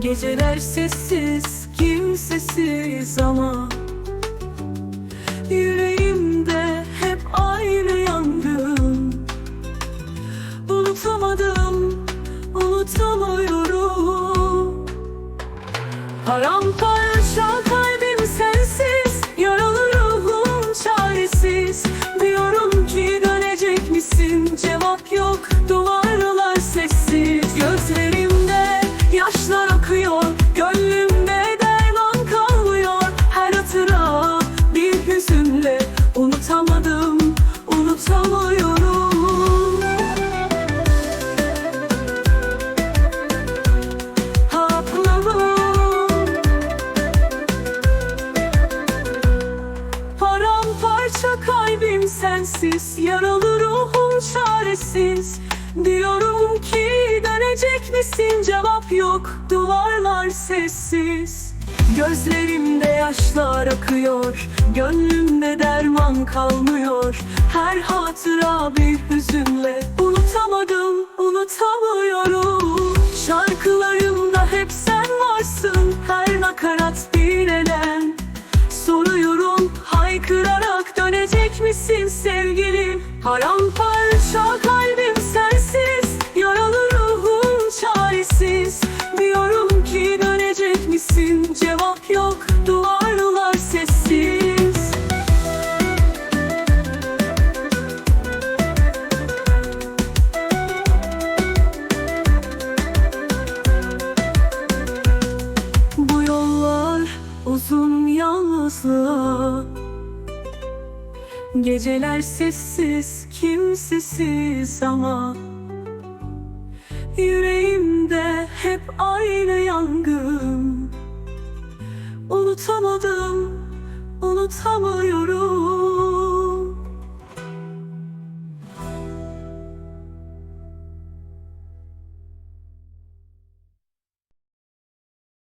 Geceler sessiz, kimsesiz ama Yüreğimde hep aynı yangın. Unutamadım, unutamıyorum. Paramparça sensiz Yaralı ruhum çaresiz. Diyorum ki dönecek misin? Cevap yok duvarlar sessiz. Gözlerimde yaşlar akıyor Gönlümde derman kalmıyor. Her hatıra bir hüzünle Paramparça kalbim sensiz, yaralı ruhum çaresiz. Diyorum ki dönecek misin? Cevap yok, duvarlar sessiz. Bu yollar uzun yalnızlığa Geceler sessiz, kimsesiz ama Yüreğimde hep aynı yangın. Unutamadım, unutamıyorum